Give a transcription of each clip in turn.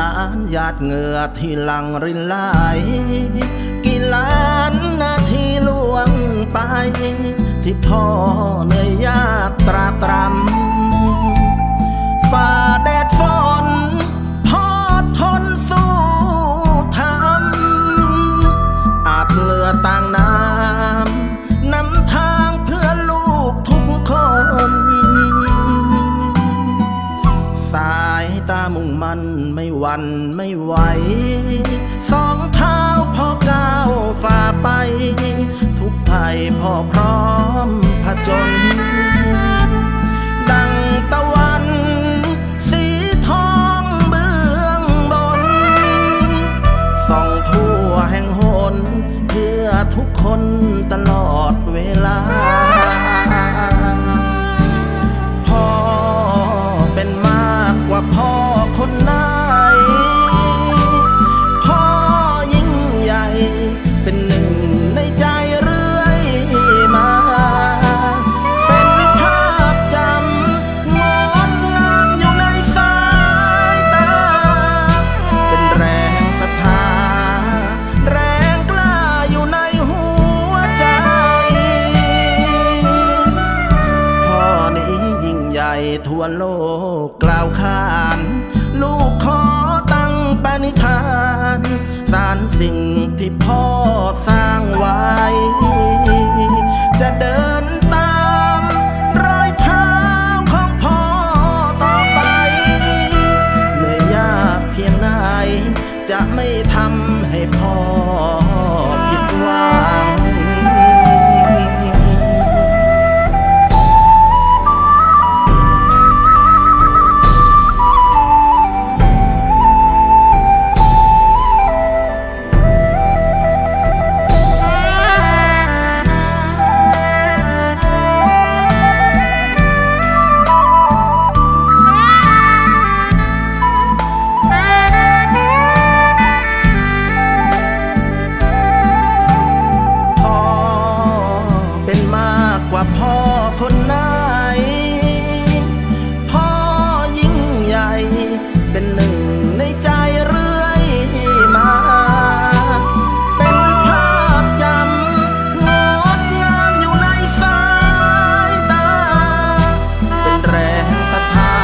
ล้านหยาดเหงื่อที่หลังรินไหลกี่ล้านนาทีล่วงไป ที่พ่อเหนื่อยยากตรากตรำ มันไม่วันไม่ไหว สองเท้าพ่อก้าวฝ่าไป ทุกภัยพ่อพร้อมผจญดังตะวัน สีทองเบื้องบน ส่องทั่วแห่งหน เพื่อทุกคนตลอด ทั่วโลกกล่าวขาน ลูกขอตั้งปณิธาน สารสิ่งที่พ่อสร้างไว้ จะเดินตามรอยเท้าของพ่อต่อไปเหนื่อยยากเพียงไหนจะไม่ทำให้พ่อ ว่าพ่อคนไหน พ่อยิ่งใหญ่ เป็นหนึ่งในใจเรื่อยมา เป็นภาพจำงดงามอยู่ในสายตา เป็นแรงศรัทธา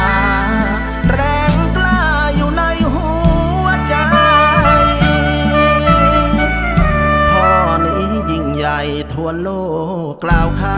แรงกล้าอยู่ในหัวใจ พ่อนี้ยิ่งใหญ่ทั่วโลกกล่าวคา